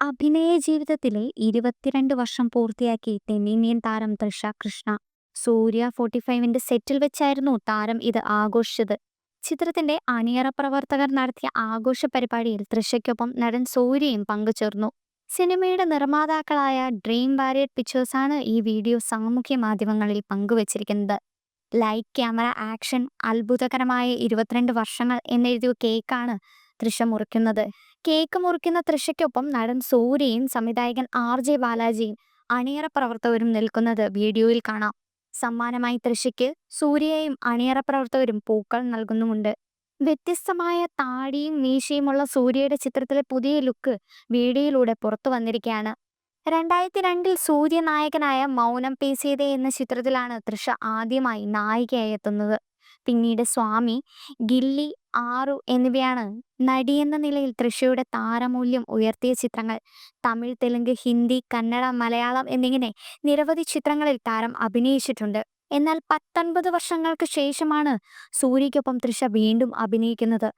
അഭിനയ ജീവിതത്തിലെ ഇരുപത്തിരണ്ട് വർഷം പൂർത്തിയാക്കി തെന്നിന്ത്യൻ താരം തൃഷ കൃഷ്ണ. സൂര്യ ഫോർട്ടി ഫൈവിന്റെ സെറ്റിൽ വെച്ചായിരുന്നു താരം ഇത് ആഘോഷിച്ചത്. ചിത്രത്തിന്റെ അണിയറ പ്രവർത്തകർ നടത്തിയ ആഘോഷ പരിപാടിയിൽ തൃഷയ്ക്കൊപ്പം നടൻ സൂര്യയും പങ്കുചേർന്നു. സിനിമയുടെ നിർമ്മാതാക്കളായ ഡ്രീം വാരിയഡ് പിക്ചേഴ്സാണ് ഈ വീഡിയോ സാമൂഹ്യ മാധ്യമങ്ങളിൽ പങ്കുവച്ചിരിക്കുന്നത്. ലൈറ്റ് ക്യാമറ ആക്ഷൻ അത്ഭുതകരമായ ഇരുപത്തിരണ്ട് വർഷങ്ങൾ എന്നെഴുതിയ കേക്കാണ് തൃഷ മുറിക്കുന്നത്. കേക്ക് മുറിക്കുന്ന തൃഷയ്ക്കൊപ്പം നടൻ സൂര്യയും സംവിധായകൻ ആർ ജെ ബാലാജിയും അണിയറ പ്രവർത്തകരും നിൽക്കുന്നത് വീഡിയോയിൽ കാണാം. സമ്മാനമായി തൃഷയ്ക്ക് സൂര്യയും അണിയറ പ്രവർത്തകരും പൂക്കൾ നൽകുന്നുമുണ്ട്. വ്യത്യസ്തമായ താടിയും മീശയുമുള്ള സൂര്യയുടെ ചിത്രത്തിലെ പുതിയ ലുക്ക് വീഡിയോയിലൂടെ പുറത്തു വന്നിരിക്കുകയാണ്. രണ്ടായിരത്തി രണ്ടിൽ സൂര്യ നായകനായ മൗനം പേസിയതേ എന്ന ചിത്രത്തിലാണ് തൃഷ ആദ്യമായി നായികയായി എത്തുന്നത്. പിന്നീട് സ്വാമി ഗില്ലി ആറു എന്നിവയാണ് നടിയെന്ന നിലയിൽ തൃഷയുടെ താരമൂല്യം ഉയർത്തിയ ചിത്രങ്ങൾ. തമിഴ് തെലുങ്ക് ഹിന്ദി കന്നഡ മലയാളം എന്നിങ്ങനെ നിരവധി ചിത്രങ്ങളിൽ താരം അഭിനയിച്ചിട്ടുണ്ട്. എന്നാൽ പത്തൊൻപത് വർഷങ്ങൾക്ക് ശേഷമാണ് സൂര്യയ്ക്കൊപ്പം തൃഷ വീണ്ടും അഭിനയിക്കുന്നത്.